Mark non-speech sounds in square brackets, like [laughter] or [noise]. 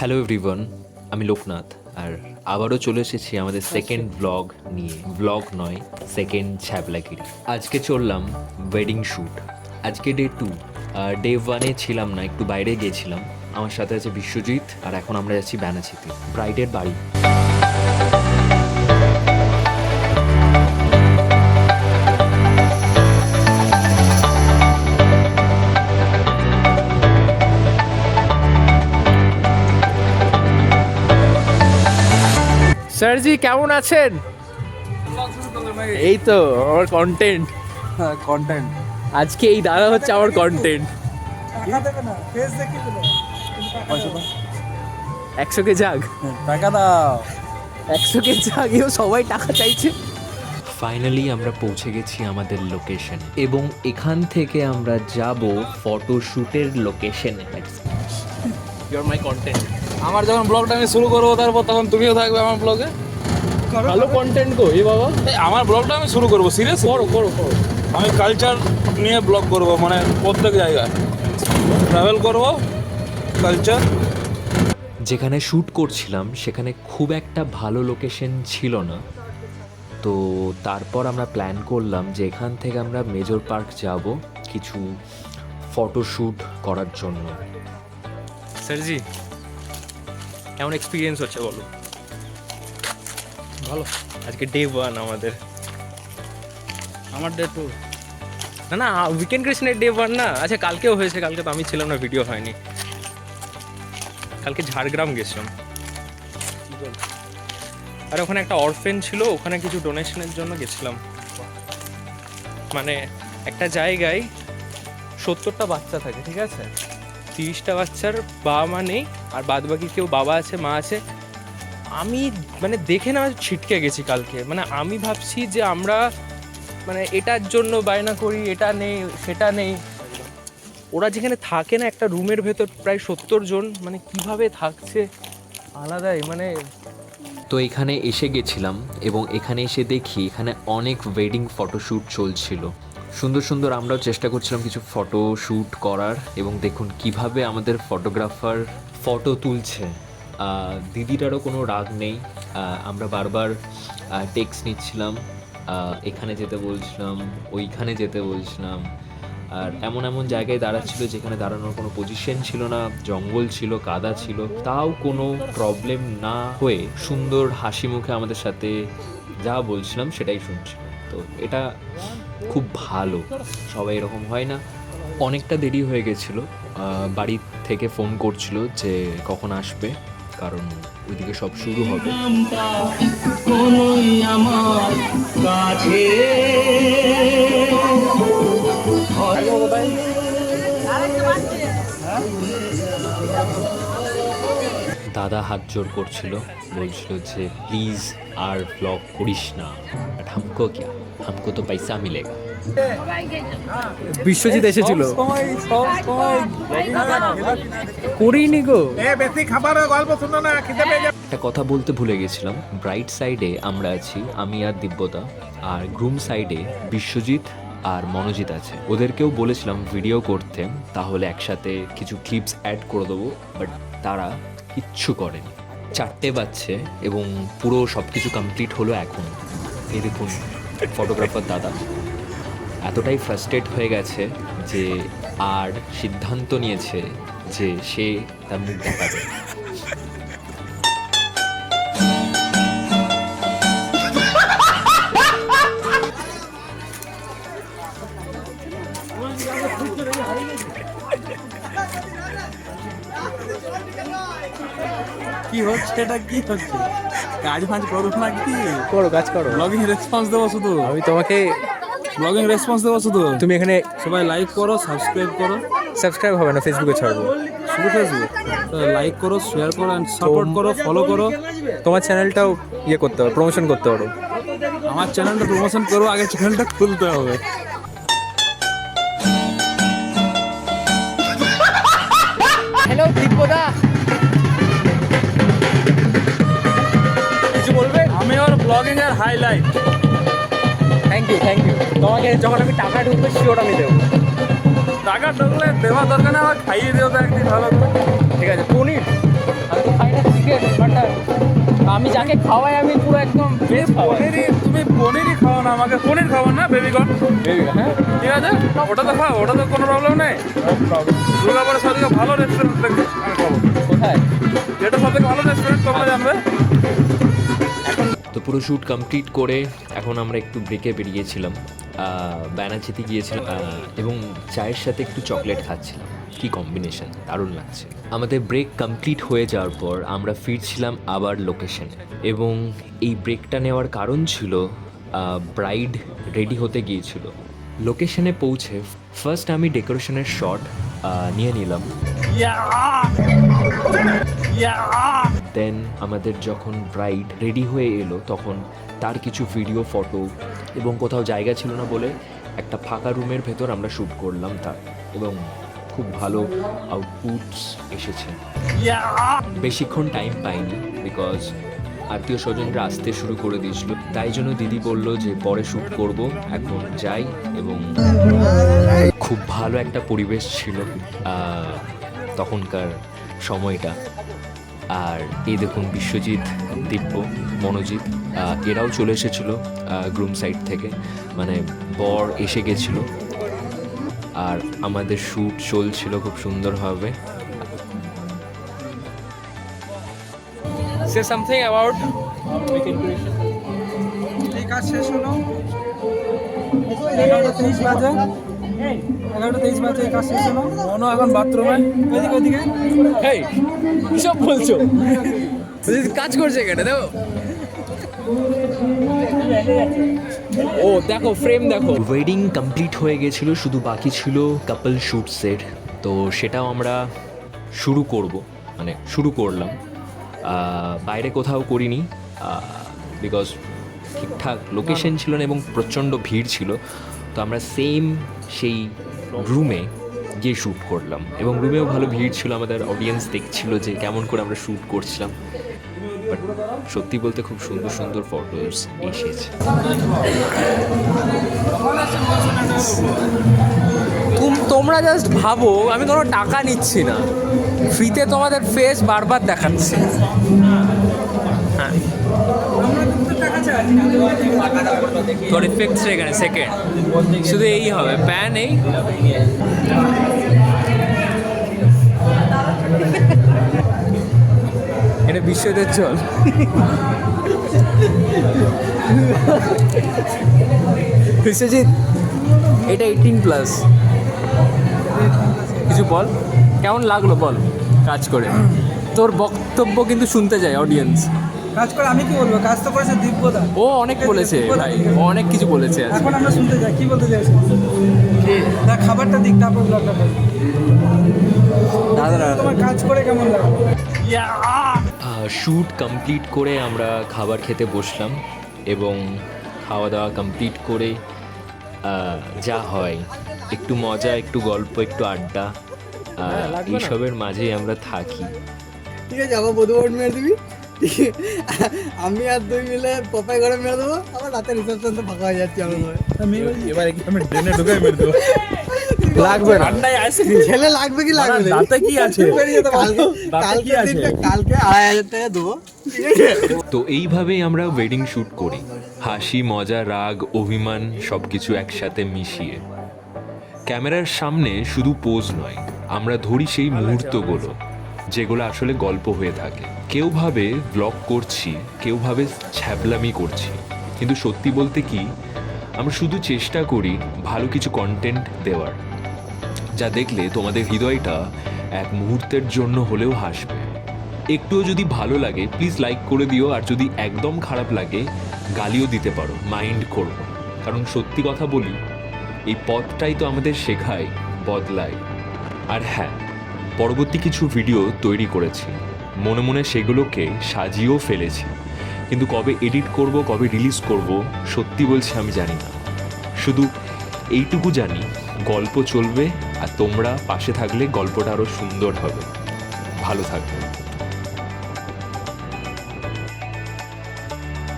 Hello everyone আমি লোকনাথ, আর আবারও চলে এসেছি আমাদের সেকেন্ড ব্লগ নিয়ে। ব্লগ নয় সেকেন্ড ছ্যাবলাগিরি। আজকে চললাম ওয়েডিং শ্যুট আজকে ডে টু ডে ওয়ানে ছিলাম না, একটু বাইরে গিয়েছিলাম। আমার সাথে আছে বিশ্বজিৎ, আর এখন আমরা যাচ্ছি ব্যানাচিতে ব্রাইডের বাড়ি। স্যারজি কেমন আছেন? এই তো আমার কন্টেন্ট কন্টেন্ট আজকে এই দাদা হচ্ছে আমার কন্টেন্ট একশো কে যাক। টাকা দাও। একশো কে যাক এও সবাই টাকা চাইছে। ফাইনালি আমরা পৌঁছে গেছি আমাদের লোকেশন এবং এখান থেকে আমরা যাব ফটোশ্যুটের লোকেশনে ইউর মাই কন্টেন্ট আমার যখন ব্লগটা আমি শুরু করব তারপর তখন তুমিও থাকবে আমার ব্লগে। ভালো কন্টেন্ট গো এ বাবা? আমার ব্লগটা আমি শুরু করব সিরিয়াস করো করো করো। আমি কালচার নিয়ে ব্লগ করব মানে প্রত্যেক জায়গায়। ট্রাভেল করব কালচার যেখানে শ্যুট করছিলাম সেখানে খুব একটা ভালো লোকেশন ছিল না। তো তারপর আমরা প্ল্যান করলাম যে এখান থেকে আমরা মেজর পার্ক যাব কিছু ফটোশ্যুট করার জন্য। স্যারজি কেমন এক্সপিরিয়েন্স হচ্ছে বলো? ভালো। আজকে ডে ওয়ান আমাদের। আমার ডে টু না না উইকেন্ড ক্রিশনের ডে ওয়ান না। আচ্ছা কালকেও হয়েছে কালকে তো আমি ছিলাম না ভিডিও হয়নি। কালকে ঝাড়গ্রাম গেছিলাম। আর ওখানে একটা অরফেন ছিল ওখানে কিছু ডোনেশনের জন্য গেছিলাম। মানে একটা জায়গায় সত্তরটা বাচ্চা থাকে ঠিক আছে? তিরিশটা বাচ্চার বাবা মা নেই, আর বাদ বাকি কেউ বাবা আছে, মা আছে। আমি মানে দেখে না, ছিটকে গেছি কালকে। মানে আমি ভাবছি যে আমরা মানে এটার জন্য বায়না করি, এটা নেই, সেটা নেই। ওরা যেখানে থাকে না, একটা রুমের ভেতর প্রায় সত্তর জন মানে কীভাবে থাকছে? আলাদাই মানে তো এখানে এসে গেছিলাম, এবং এখানে এসে দেখি এখানে অনেক ওয়েডিং ফটোশ্যুট চলছিল। সুন্দর সুন্দর আমরাও চেষ্টা করছিলাম কিছু ফটো শ্যুট করার এবং দেখুন কীভাবে আমাদের ফটোগ্রাফার ফটো তুলছে। দিদিটারও কোনো রাগ নেই। আমরা বারবার টেক্স নিচ্ছিলাম। এখানে যেতে বলছিলাম, ওইখানে যেতে বলছিলাম। আর এমন এমন জায়গায় দাঁড়াচ্ছিল যেখানে দাঁড়ানোর কোনো পজিশন ছিল না, জঙ্গল ছিল, কাদা ছিল। তাও কোনো প্রবলেম না হয়ে সুন্দর হাসি মুখে আমাদের সাথে যা বলছিলাম সেটাই শুনছিল তো এটা খুব ভালো। সবাই এরকম হয় না। অনেকটা দেরি হয়ে গেছিল। বাড়ি থেকে ফোন করছিল যে কখন আসবে, কারণ ওইদিকে সব শুরু হবে। দাদা হাত জোর করছিল, বলছিল যে, প্লিজ আর ব্লগ করিস না। হামকো ক্যা হামকো তো পয়সা মিলেগা বিশ্বজিৎ এসেছিল। করিনি গো। একটা কথা বলতে ভুলে গেছিলাম। ব্রাইট সাইডে আমরা আছি আমি আর দিব্যতা। আর গ্রুম সাইডে বিশ্বজিৎ আর মনোজিৎ আছে। ওদেরকেও বলেছিলাম ভিডিও করতে তাহলে একসাথে কিছু ক্লিপস অ্যাড করে দেবো বাট তারা কিচ্ছু করেনি। চারটে বাজছে এবং পুরো সব কিছু কমপ্লিট হলো এখন। দেখুন। ফটোগ্রাফার দাদা। এতটাই ফ্রাস্ট্রেট হয়ে গেছে যে আর সিদ্ধান্ত নিয়েছে যে সে তার মুখ দেখাবে। কি হচ্ছে, এটা কি হচ্ছে? কাজ ফাজ করুক না কি? করো কাজ করো। ব্লগিং রেসপন্স দেবো শুধু। আমি তোমাকে ব্লগিং রেসপন্স দেবো শুধু। তুমি এখানে সবাই লাইক করো সাবস্ক্রাইব করো। সাবস্ক্রাইব হবে না ফেসবুকে ছাড়বো। শুধু ফেসবুক লাইক করো শেয়ার করো অ্যান্ড সাপোর্ট করো ফলো করো। তোমার চ্যানেলটাও ইয়ে করতে হবে প্রমোশন করতে পারো আমার চ্যানেলটা প্রমোশন করো আগে চ্যানেলটা খুলতে হবে। আমি ব্লগিং এর highlight thank you thank you তোমাকে যখন আমি টাকা ঢুকবে শিওর আমি দেবো। টাকা ঢুকলে দেওয়া দরকার না আমার খাইয়ে দিও তো একদিন ভালো ঠিক আছে পনির। আমি তো যাকে খাওয়াই আমি পুরো একদম পনিরই তুমি পনিরই খাও না আমাকে পনির খাও না বেবিকর্ন হ্যাঁ। ঠিক আছে? ওটা তো খাও ওটা তো কোনো প্রবলেম নেই। দুর্গাপুরের সব থেকে ভালো রেস্টুরেন্ট আমি খাব। কোথায়? যেটা সব থেকে ভালো রেস্টুরেন্ট তোমরা জানবে। পুরো শ্যুট কমপ্লিট করে এখন আমরা একটু ব্রেকে বেরিয়েছিলাম। ব্যানাচিতে গিয়েছিলাম এবং চায়ের সাথে একটু চকলেট খাচ্ছিলাম। কি কম্বিনেশন দারুণ লাগছে। আমাদের ব্রেক কমপ্লিট হয়ে যাওয়ার পর আমরা ফিরছিলাম আবার লোকেশন এবং এই ব্রেকটা নেওয়ার কারণ ছিল ব্রাইড রেডি হতে গিয়েছিল। লোকেশনে পৌঁছে ফার্স্ট আমি ডেকোরেশনের শট নিয়ে নিলাম। দেন আমাদের যখন ব্রাইড রেডি হয়ে এলো, তখন তার কিছু ভিডিও ফটো এবং কোথাও জায়গা ছিল না বলে একটা ফাঁকা রুমের ভেতর আমরা শ্যুট করলাম তার এবং খুব ভালো আউটপুটস এসেছে। বেশিক্ষণ টাইম পাইনি বিকজ আত্মীয় স্বজনরা আসতে শুরু করে দিয়েছিল। তাই জন্য দিদি বলল যে পরে শ্যুট করব, এখন যাই এবং খুব ভালো একটা পরিবেশ ছিল তখনকার সময়টা। আর এই দেখুন বিশ্বজিৎ দিব্য মনোজিৎ এরাও চলে এসেছিল গ্রুম সাইড থেকে। মানে বর এসে গেছিল। আর আমাদের শ্যুট চলছিল খুব সুন্দরভাবে। সে সামথিং অ্যাবাউট এই কাজ শেষ হলো। এগারোটা বাজে। এগারোটা তেইশ বাজে কাজ শেষ হলো। মনো এখন বাথরুমে। ওইদিকে ওইদিকে হেই কিসব বলছো? কাজ করছে এখানে দেখো। ও দেখো ফ্রেম দেখো। ওয়েডিং কমপ্লিট হয়ে গেছিল শুধু বাকি ছিল কাপল শ্যুটসের তো সেটাও আমরা শুরু করব মানে শুরু করলাম। বাইরে কোথাও করিনি বিকজ ঠিকঠাক লোকেশন ছিল না এবং প্রচণ্ড ভিড় ছিল। তো আমরা সেম সেই রুমে গিয়ে শ্যুট করলাম। এবং রুমেও ভালো ভিড় ছিল, আমাদের অডিয়েন্স দেখছিল যে কেমন করে আমরা শ্যুট করছিলাম। বাট সত্যি বলতে খুব সুন্দর সুন্দর ফটোস এসেছে। তোমরা জাস্ট ভাবো, আমি কোনো টাকা নিচ্ছি না। ফ্রিতে তোমাদের ফেস বারবার দেখাচ্ছি। তোর ইফেক্টস এখানে সেকেন্ড শুধু এই হবে প্যান এই এটা বিশ্বদের জল বিশ্বজিৎ এটা এইটিন প্লাস কিছু বল? কেমন লাগল বল? কাজ করে। তোর বক্তব্য কিন্তু শুনতে চাই অডিয়েন্স কাজ করে আমি কি বলব? কাজ তো করেছে দিব্যদা। ও অনেক বলেছে ভাই ও অনেক কিছু বলেছে এখন আমরা শুনতে যাই কি বলতে চাইছি? না খাবারটা দিক তারপর ব্লগটা দাদা তোমার কাজ করে কেমন লাগল? শ্যুট কমপ্লিট করে আমরা খাবার খেতে বসলাম এবং খাওয়া দাওয়া কমপ্লিট করে যা হয় একটু মজা একটু গল্প একটু আড্ডা এইসবের মাঝেই আমরা থাকি। ঠিক আছে আবার বধুবরণ মেরে দিবি? [laughs] আমি আর দুই মিলে পপাই করে মেরে দেবো আবার রাতে রিসেপশন তো ফাঁকা হয়ে যাচ্ছে এবার আমি ঢুকে মেরে দেবো? [laughs] লাগবে না। ছেলে লাগবে কি লাগবে? না? দাঁতে কি আছে? কালকে কালকে আছে? কালকে আড়াই হাজার টাকা দেবো। তো এইভাবেই আমরা ওয়েডিং শ্যুট করি। হাসি মজা রাগ অভিমান সব কিছু একসাথে মিশিয়ে। ক্যামেরার সামনে শুধু পোজ নয় আমরা ধরি সেই মুহূর্তগুলো। যেগুলো আসলে গল্প হয়ে থাকে। কেউ ভাবে ব্লগ করছি, কেউ ভাবে ছ্যাবলামি করছি। কিন্তু সত্যি বলতে কি, আমরা শুধু চেষ্টা করি ভালো কিছু কন্টেন্ট দেওয়ার। যা দেখলে তোমাদের হৃদয়টা এক মুহূর্তের জন্য হলেও হাসবে। একটুও যদি ভালো লাগে প্লিজ লাইক করে দিও। আর যদি একদম খারাপ লাগে, গালিও দিতে পারো মাইন্ড করব কারণ সত্যি কথা বলি, এই পথটাই তো আমাদের শেখায়, বদলায়। আর হ্যাঁ পরবর্তী কিছু ভিডিও তৈরি করেছি। মনে মনে সেগুলোকে সাজিয়েও ফেলেছি। কিন্তু কবে এডিট করব, কবে রিলিজ করব, সত্যি বলছি আমি জানি না। শুধু এইটুকু জানি, গল্প চলবে আর তোমরা পাশে থাকলে গল্পটা আরও সুন্দর হবে। ভালো থাকবে।